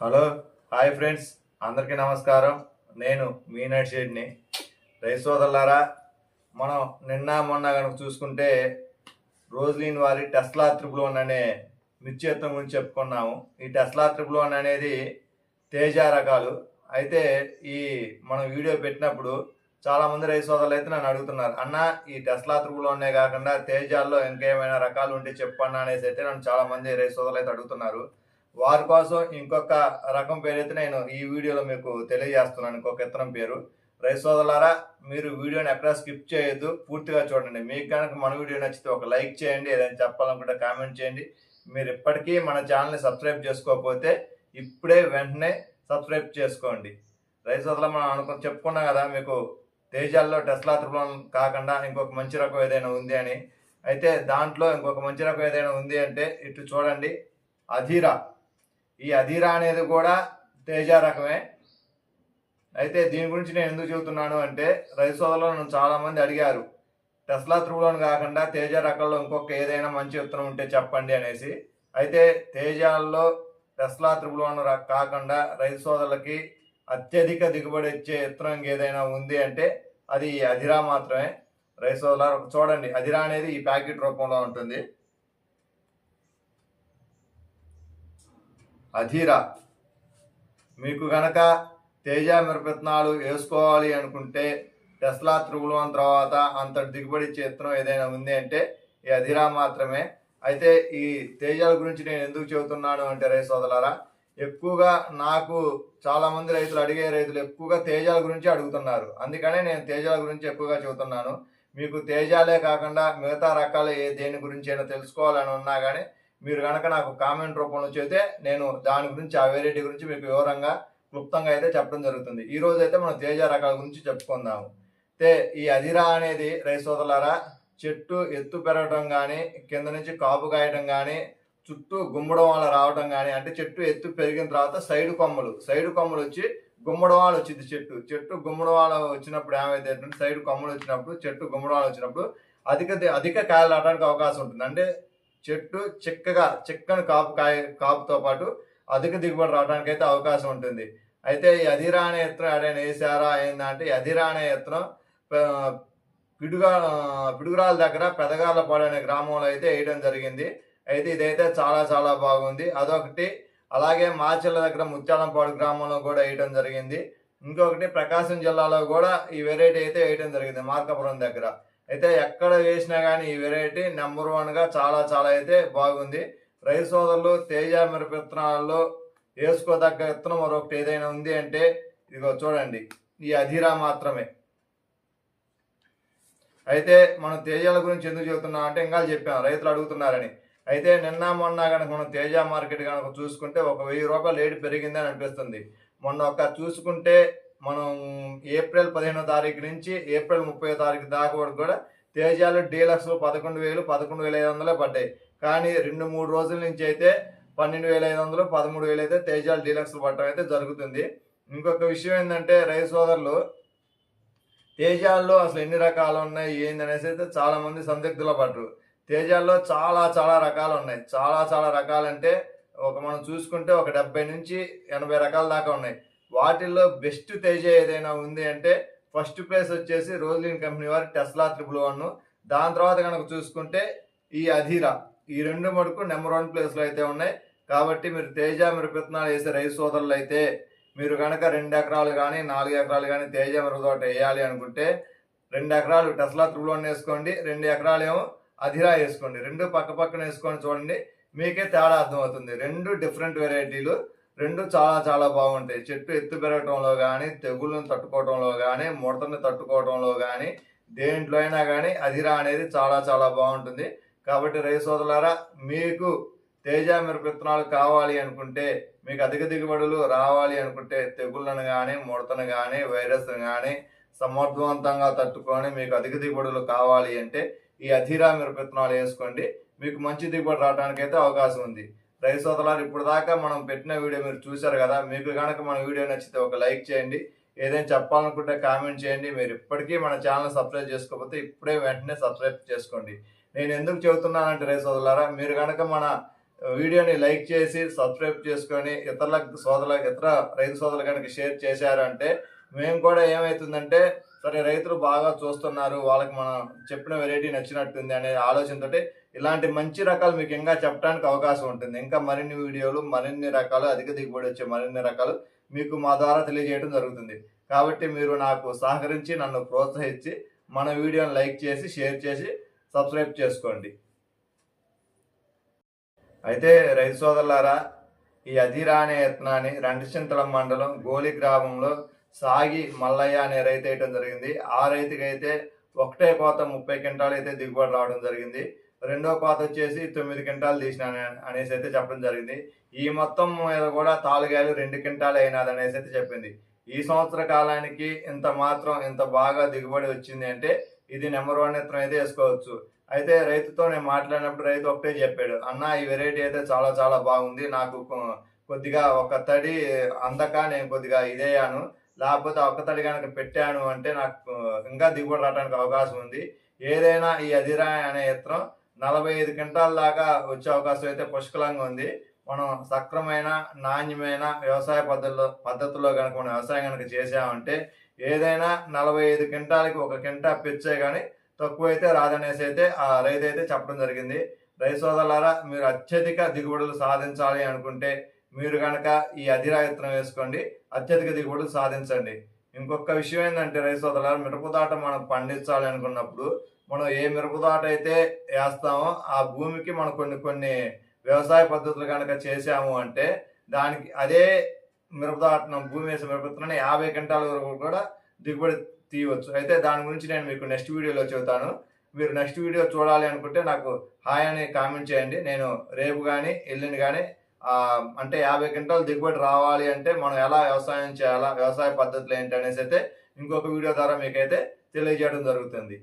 Hello hi friends. అందరికీ నమస్కారం. నేను మీనాడ్ షెడ్ని రైస్ సోదరులారా మనం నిన్న మొన్న కనుక చూసుకుంటే రోజ్లీన్ వారి టెస్లా త్రిపుల్ అనే మిర్చేత్తం గురించి చెప్పుకున్నాము. ఈ టెస్లా త్రిపుల్ అనేది తేజ రకాలు. అయితే ఈ మనం వీడియో పెట్టినప్పుడు చాలా మంది సోదరులు అయితే నన్ను అడుగుతున్నారు అన్న ఈ టెస్లా త్రిపుల్ వన్నే కాకుండా తేజాల్లో ఇంకేమైనా రకాలు ఉంటే చెప్పన్నా అనేసి అయితే నన్ను చాలా మంది సోదరులు అయితే అడుగుతున్నారు. వారి కోసం ఇంకొక రకం పేరైతే నేను ఈ వీడియోలో మీకు తెలియజేస్తున్నాను. ఇంకొక ఇతరం పేరు. రైతు సోదరులారా మీరు వీడియోని ఎక్కడ స్కిప్ చేయొద్దు. పూర్తిగా చూడండి. మీకు కనుక మన వీడియో నచ్చితే ఒక లైక్ చేయండి. ఏదైనా చెప్పాలనుకుంటే కామెంట్ చేయండి. మీరు ఇప్పటికీ మన ఛానల్ని సబ్స్క్రైబ్ చేసుకోకపోతే ఇప్పుడే వెంటనే సబ్స్క్రైబ్ చేసుకోండి. రైతు సోదరులు మనం అనుకు చెప్పుకున్నాం కదా మీకు తేజాల్లో టెస్లా త్రిపులం కాకుండా ఇంకొక మంచి రకం ఏదైనా ఉంది అని. అయితే దాంట్లో ఇంకొక మంచి రకం ఏదైనా ఉంది అంటే ఇటు చూడండి. అధీరా. ఈ అధీరా అనేది కూడా తేజ రకమే. అయితే దీని గురించి నేను ఎందుకు చెబుతున్నాను అంటే రైతు సోదరులు నన్ను చాలా మంది అడిగారు టెస్లా త్రూలోని కాకుండా తేజ రకంలో ఇంకొక ఏదైనా మంచి విత్తనం ఉంటే చెప్పండి అనేసి. అయితే తేజాల్లో టెస్లా త్రిబులోన్ కాకుండా రైతు సోదరులకి అత్యధిక దిగుబడి ఇచ్చే విత్తనం ఏదైనా ఉంది అంటే అది ఈ అధిరా మాత్రమే. రైతు సోదరులు చూడండి అధిరా అనేది ఈ ప్యాకెట్ రూపంలో ఉంటుంది. అధీరా. మీకు గనక తేజ మిరపత్నాలు వేసుకోవాలి అనుకుంటే టెస్లా త్రిగుణం తర్వాత అంత దిగుబడి చిత్రం ఏదైనా ఉంది అంటే ఈ అధిరా మాత్రమే. అయితే ఈ తేజాల గురించి నేను ఎందుకు చెబుతున్నాను అంటే రైతు సోదరులారా ఎక్కువగా నాకు చాలా మంది రైతులు అడిగే రైతులు ఎక్కువగా తేజాల గురించి అడుగుతున్నారు. అందుకనే నేను తేజాల గురించి ఎక్కువగా చెబుతున్నాను. మీకు తేజాలే కాకుండా మిగతా రకాల ఏ దేని గురించి అయినా తెలుసుకోవాలని ఉన్నా కానీ మీరు కనుక నాకు కామెంట్ రూపంలో చేస్తే నేను దాని గురించి ఆ వెరైటీ గురించి మీకు వివరంగా క్లుప్తంగా అయితే చెప్పడం జరుగుతుంది. ఈ రోజు అయితే మనం తేజ రకాల గురించి చెప్పుకుందాము. తే ఈ అధిరా అనేది రైసోదలారా చెట్టు ఎత్తు పెరగడం కానీ కింద నుంచి కాపు కాయడం కానీ చుట్టూ గుమ్మడం వల్ల రావడం కానీ అంటే చెట్టు ఎత్తు పెరిగిన తర్వాత సైడ్ కొమ్మలు సైడ్ కొమ్మలు వచ్చి గుమ్మడవాళ్ళు వచ్చింది చెట్టు. చెట్టు గుమ్మడవాళ్ళు వచ్చినప్పుడు ఏమైతే సైడ్ కొమ్మలు వచ్చినప్పుడు చెట్టు గుమ్మడవాళ్ళు వచ్చినప్పుడు అధిక అధిక కాయలు రావడానికి అవకాశం ఉంటుంది. అంటే చెట్టు చిక్కగా చిక్కని కాపు కాయ కాపుతో పాటు అధిక దిగుబడి రావడానికి అయితే అవకాశం ఉంటుంది. అయితే ఈ అధిరాణ అనే ఎత్తున ఎడైనా వేసారా ఏంటంటే ఈ అధిరా అనే పిడుగా పిడుగురాల దగ్గర పెదగాలపాడు అనే గ్రామంలో అయితే వేయడం జరిగింది. అయితే ఇదైతే చాలా చాలా బాగుంది. అదొకటి. అలాగే మాచెల్ల దగ్గర ముత్యాలంపాడు గ్రామంలో కూడా వేయడం జరిగింది. ఇంకొకటి ప్రకాశం జిల్లాలో కూడా ఈ వెరైటీ అయితే వేయడం జరిగింది మార్కాపురం దగ్గర. అయితే ఎక్కడ వేసినా కానీ ఈ వెరైటీ నెంబర్ వన్గా చాలా చాలా అయితే బాగుంది. రైతు సోదరులు తేజ మిరప విత్తనాల్లో వేసుకోదగ్గ విత్తనం మరొకటి ఏదైనా ఉంది అంటే ఇదిగో చూడండి. ఈ అధిరా మాత్రమే. అయితే మనం తేజాల గురించి ఎందుకు చెబుతున్నాం అంటే ఇంకా చెప్పాం రైతులు అడుగుతున్నారని. అయితే నిన్న మొన్న కనుక మనం తేజ మార్కెట్ కనుక చూసుకుంటే ఒక వెయ్యి రూపాయలు రేటు పెరిగిందని అనిపిస్తుంది. మొన్న ఒక చూసుకుంటే మనం ఏప్రిల్ పదిహేనో తారీఖు నుంచి ఏప్రిల్ ముప్పై తారీఖు దాకా వరకు కూడా తేజాలు డీలక్స్ పదకొండు వేలు పదకొండు వేల ఐదు వందలే పడ్డాయి. కానీ రెండు మూడు రోజుల నుంచి అయితే పన్నెండు వేల ఐదు వందలు పదమూడు వేలు అయితే తేజాలు డీలక్స్ పట్టడం అయితే జరుగుతుంది. ఇంకొక విషయం ఏంటంటే రైతు సోదరులు తేజాల్లో అసలు ఎన్ని రకాలు ఉన్నాయి ఏంది అనేసి అయితే చాలా మంది సందిగ్ధులు పడరు తేజాల్లో చాలా చాలా రకాలు ఉన్నాయి. చాలా చాలా రకాలంటే ఒక మనం చూసుకుంటే ఒక డెబ్బై నుంచి ఎనభై రకాల దాకా ఉన్నాయి. వాటిల్లో బెస్ట్ తేజ ఏదైనా ఉంది అంటే ఫస్ట్ ప్లేస్ వచ్చేసి రోజ్లిన్ కంపెనీ వారి టెస్లా త్రిబుల్ వన్. దాని తర్వాత కనుక చూసుకుంటే ఈ అధీరా ఈ రెండు మటుకు నెంబర్ వన్ ప్లేస్లో అయితే ఉన్నాయి. కాబట్టి మీరు తేజ మీరు విత్తనాలు వేసే రైతు సోదరులు అయితే మీరు కనుక రెండు ఎకరాలు కానీ నాలుగు ఎకరాలు కానీ తేజ మిరప తోట వేయాలి అనుకుంటే రెండు ఎకరాలు టెస్లా త్రిబుల్ వన్ వేసుకోండి రెండు ఎకరాలు ఏమో అధిరా వేసుకోండి. రెండు పక్క పక్కన వేసుకొని చూడండి మీకే తేడా అర్థమవుతుంది. రెండు డిఫరెంట్ వెరైటీలు. రెండు చాలా చాలా బాగుంటాయి. చెట్టు ఎత్తు పెరగటంలో కానీ తెగుళ్ళను తట్టుకోవటంలో కానీ ముడతని తట్టుకోవటంలో కానీ దేంట్లో అయినా కానీ అధిరా అనేది చాలా చాలా బాగుంటుంది. కాబట్టి రైతు సోదరులారా మీకు తేజ మిరప విత్తనాలు కావాలి అనుకుంటే మీకు అధిక దిగుబడులు రావాలి అనుకుంటే తెగుళ్ళను కానీ ముడతను కానీ వైరస్ను కానీ సమర్థవంతంగా తట్టుకొని మీకు అధిక దిగుబడులు కావాలి అంటే ఈ అధిరా మిరప విత్తనాలు వేసుకోండి. మీకు మంచి దిగుబడి రావడానికి అయితే అవకాశం ఉంది. రైతు ఇప్పుడు దాకా మనం పెట్టిన వీడియో మీరు చూశారు కదా మీకు కనుక మన వీడియో నచ్చితే ఒక లైక్ చేయండి ఏదైనా చెప్పాలనుకుంటే కామెంట్ చేయండి మీరు ఇప్పటికీ మన ఛానల్ సబ్స్క్రైబ్ చేసుకోకపోతే ఇప్పుడే వెంటనే సబ్స్క్రైబ్ చేసుకోండి. నేను ఎందుకు చెబుతున్నానంటే రైతు సోదరులారా మీరు కనుక మన వీడియోని లైక్ చేసి సబ్స్క్రైబ్ చేసుకొని ఇతరుల సోదరుల ఇతర రైతు సోదరులు కనుక షేర్ చేశారంటే మేము కూడా ఏమవుతుందంటే సరే రైతులు బాగా చూస్తున్నారు వాళ్ళకి మనం చెప్పిన వెరైటీ నచ్చినట్టుంది అనే ఆలోచనతోటి ఇలాంటి మంచి రకాలు మీకు ఇంకా చెప్పడానికి అవకాశం ఉంటుంది. ఇంకా మరిన్ని వీడియోలు మరిన్ని రకాలు అధిక దిగుబడి వచ్చే మరిన్ని రకాలు మీకు మా ద్వారా తెలియజేయడం జరుగుతుంది. కాబట్టి మీరు నాకు సహకరించి నన్ను ప్రోత్సహించి మన వీడియోని లైక్ చేసి షేర్ చేసి సబ్స్క్రైబ్ చేసుకోండి. అయితే రైతు సోదరులారా ఈ అధిరా అనే యత్నాన్ని రెండచింతలం మండలం గోలి గ్రామంలో సాగి మల్లయ్య అనే రైతు వేయటం జరిగింది. ఆ రైతుకి అయితే ఒకటే కోత ముప్పై క్వింటాలు అయితే దిగుబడి రావడం జరిగింది. రెండో కోత వచ్చేసి తొమ్మిది క్వింటాలు తీసిన అనేసి అయితే చెప్పడం జరిగింది. ఈ మొత్తం మీద కూడా తాలుగాయలు రెండు క్వింటాలు అయినది అనేసి అయితే చెప్పింది. ఈ సంవత్సర కాలానికి ఇంత మాత్రం ఇంత బాగా దిగుబడి వచ్చింది అంటే ఇది నెంబర్ వన్ ఎత్తున అయితే వేసుకోవచ్చు. అయితే రైతుతో నేను మాట్లాడినప్పుడు రైతు ఒకటే చెప్పాడు అన్న ఈ వెరైటీ అయితే చాలా చాలా బాగుంది. నాకు కొ- కొద్దిగా ఒక తడి అందక నేను కొద్దిగా ఇదేయాను. లేకపోతే ఒక్క తడి కనుక పెట్టాను అంటే నాకు ఇంకా దిగుబడి రావడానికి అవకాశం ఉంది. ఏదైనా ఈ అధిరా అనే యంత్రం నలభై ఐదు క్వింటాల దాకా వచ్చే అవకాశం అయితే పుష్కలంగా ఉంది. మనం సక్రమైన నాణ్యమైన వ్యవసాయ పద్ధతిలో పద్ధతిలో కనుక మనం వ్యవసాయం కనుక చేసామంటే ఏదైనా నలభై ఐదు క్వింటాలకి ఒక క్వింటా పెంచే కానీ తక్కువ అయితే రాదనేసి అయితే ఆ రైతు అయితే చెప్పడం జరిగింది. రైతు సోదరులారా మీరు అత్యధిక దిగుబడులు సాధించాలి అనుకుంటే మీరు కనుక ఈ అధిరాయత్నం వేసుకోండి అత్యధిక దిగుబడులు సాధించండి. ఇంకొక విషయం ఏంటంటే రైతు మిరపదాట మనం పండించాలి అనుకున్నప్పుడు మనం ఏ మిరపదాట అయితే వేస్తామో ఆ భూమికి మనం కొన్ని కొన్ని వ్యవసాయ పద్ధతులు కనుక చేసాము అంటే దానికి అదే మిరపదాటనం భూమి వేసే మిరపతోటని యాభై గంటల వరకు కూడా దిగుబడి తీయవచ్చు. అయితే దాని గురించి నేను మీకు నెక్స్ట్ వీడియోలో చెబుతాను. మీరు నెక్స్ట్ వీడియో చూడాలి అనుకుంటే నాకు హాయ్ అని కామెంట్ చేయండి. నేను రేపు కానీ ఎల్లుండి కానీ అంటే యాభై క్వింటాలు దిగుబడి రావాలి అంటే మనం ఎలా వ్యవసాయం చేయాలా వ్యవసాయ పద్ధతులు ఏంటి అనేసి అయితే ఇంకొక వీడియో ద్వారా మీకైతే తెలియజేయడం జరుగుతుంది.